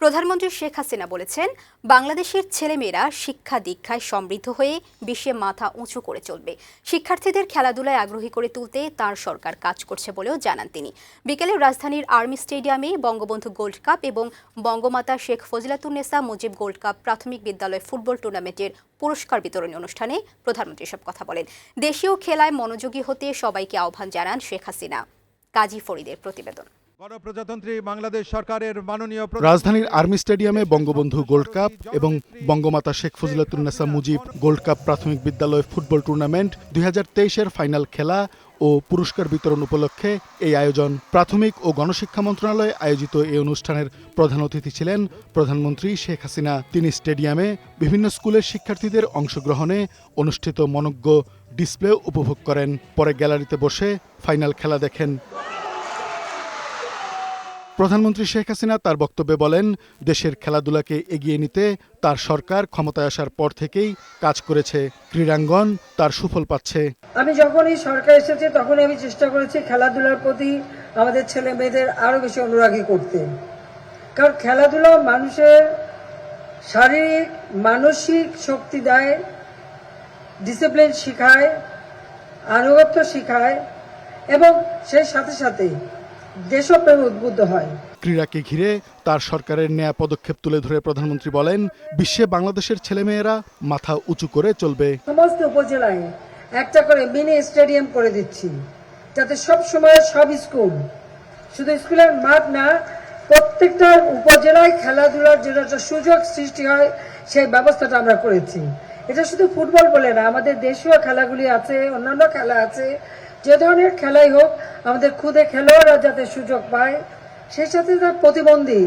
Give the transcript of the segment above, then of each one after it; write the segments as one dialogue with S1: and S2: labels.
S1: প্রধানমন্ত্রী শেখ হাসিনা বলেছেন, বাংলাদেশের ছেলেমেয়েরা শিক্ষা দীক্ষায় সমৃদ্ধ হয়ে বিশ্বে মাথা উঁচু করে চলবে। শিক্ষার্থীদের খেলাধুলায় আগ্রহী করে তুলতে তার সরকার কাজ করছে বলেও জানান তিনি। বিকেলে রাজধানীর আর্মি স্টেডিয়ামে বঙ্গবন্ধু গোল্ড কাপ এবং বঙ্গমাতা শেখ ফজিলাতুন্নেসা মুজিব গোল্ড কাপ প্রাথমিক বিদ্যালয় ফুটবল টুর্নামেন্টের পুরস্কার বিতরণী অনুষ্ঠানে প্রধানমন্ত্রী সব কথা বলেন। দেশীয় খেলায় মনোযোগী হতে সবাইকে আহ্বান জানান শেখ হাসিনা। কাজী ফরিদের প্রতিবেদন।
S2: গণপ্রজাতন্ত্রী বাংলাদেশ সরকারের মাননীয়
S3: রাজধানীর আর্মি স্টেডিয়ামে বঙ্গবন্ধু গোল্ড কাপ এবং বঙ্গমাতা শেখ ফজিলাতুন্নেসা মুজিব গোল্ড কাপ প্রাথমিক বিদ্যালয় ফুটবল টুর্নামেন্ট দুই এর ফাইনাল খেলা ও পুরস্কার বিতরণ উপলক্ষে এই আয়োজন। প্রাথমিক ও গণশিক্ষা মন্ত্রণালয়ে আয়োজিত এই অনুষ্ঠানের প্রধান অতিথি ছিলেন প্রধানমন্ত্রী শেখ হাসিনা। তিনি স্টেডিয়ামে বিভিন্ন স্কুলের শিক্ষার্থীদের অংশগ্রহণে অনুষ্ঠিত মনজ্ঞ ডিসপ্লে উপভোগ করেন। পরে গ্যালারিতে বসে ফাইনাল খেলা দেখেন। প্রধানমন্ত্রী শেখ হাসিনা তার বক্তব্যে বলেন, দেশের খেলাধুলাকে এগিয়ে নিতে তার সরকার ক্ষমতায় আসার পর থেকেই কাজ করেছে ক্রীড়াঙ্গন, তার সুফল পাচ্ছে।
S4: আমি যখনই সরকার এসেছে, তখনই আমি চেষ্টা করেছি খেলাধুলার প্রতি আমাদের ছেলে মেয়েদের আরও বেশি অনুরাগী করতে। কারণ খেলাধুলা মানুষের শারীরিক, মানসিক শক্তি দেয় ডিসিপ্লিন শিখায়, আনুগত্য শিখায়, এবং সেই সাথে সাথে দেশপ্রেম উদ্বুদ্ধ হয়।
S3: ক্রীড়াকে ঘিরে তার সরকারের নেয়া পদক্ষেপ তুলে ধরে প্রধানমন্ত্রী বলেন বিশ্বে বাংলাদেশের ছেলেমেয়েরা মাথা উঁচু করে চলবে।
S4: সমস্ত উপজেলায় একটা করে মিনি স্টেডিয়াম করে দিচ্ছি যাতে সব সময় সব স্কুল শুধু স্কুলের মাঠ না প্রত্যেকটা উপজেলায় খেলাধুলার জন্য একটা সুযোগ সৃষ্টি হয় সেই ব্যবস্থাটা আমরা করেছি। এটা শুধু ফুটবল বলে না আমাদের দেশীয় খেলাগুলি আছে অন্যান্য খেলা আছে যে ধরনের খেলাই হোক, আমাদের খুদে খেলোয়াড়রা যাতে সুযোগ পায়, সেই সাথে তার প্রতিবন্ধী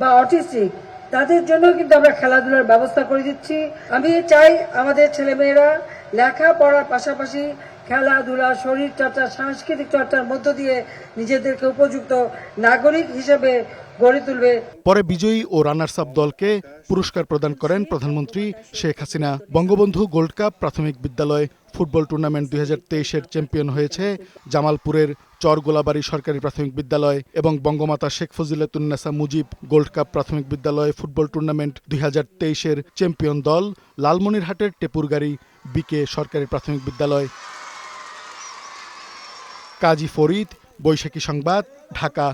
S4: বা অটিস্টিক, তাদের জন্য কিন্তু আমরা খেলাধুলার ব্যবস্থা করে দিচ্ছি। আমি চাই আমাদের ছেলেমেয়েরা লেখাপড়ার পাশাপাশি খেলাধুলা শরীর চর্চা সাংস্কৃতিক চর্চার মধ্য দিয়ে নিজেদেরকে উপযুক্ত নাগরিক হিসেবে গড়ে তুলবে।
S3: পরে বিজয়ী ও রানার্স আপ দলকে পুরস্কার প্রদান করেন প্রধানমন্ত্রী শেখ হাসিনা। বঙ্গবন্ধু গোল্ড কাপ প্রাথমিক বিদ্যালয় ফুটবল টুর্নামেন্ট দুই হাজার তেইশের চ্যাম্পিয়ন হয়েছে জামালপুরের চরগোলাবাড়ি সরকারি প্রাথমিক বিদ্যালয় এবং বঙ্গমাতা শেখ ফজিলাতুন্নেসা মুজিব গোল্ড কাপ প্রাথমিক বিদ্যালয় ফুটবল টুর্নামেন্ট দুই হাজার তেইশের চ্যাম্পিয়ন দল লালমনিরহাটের টেপুরগাড়ি বিকে সরকারি প্রাথমিক বিদ্যালয়। কাজী ফরিদ বৈশাখী সংবাদ ঢাকা।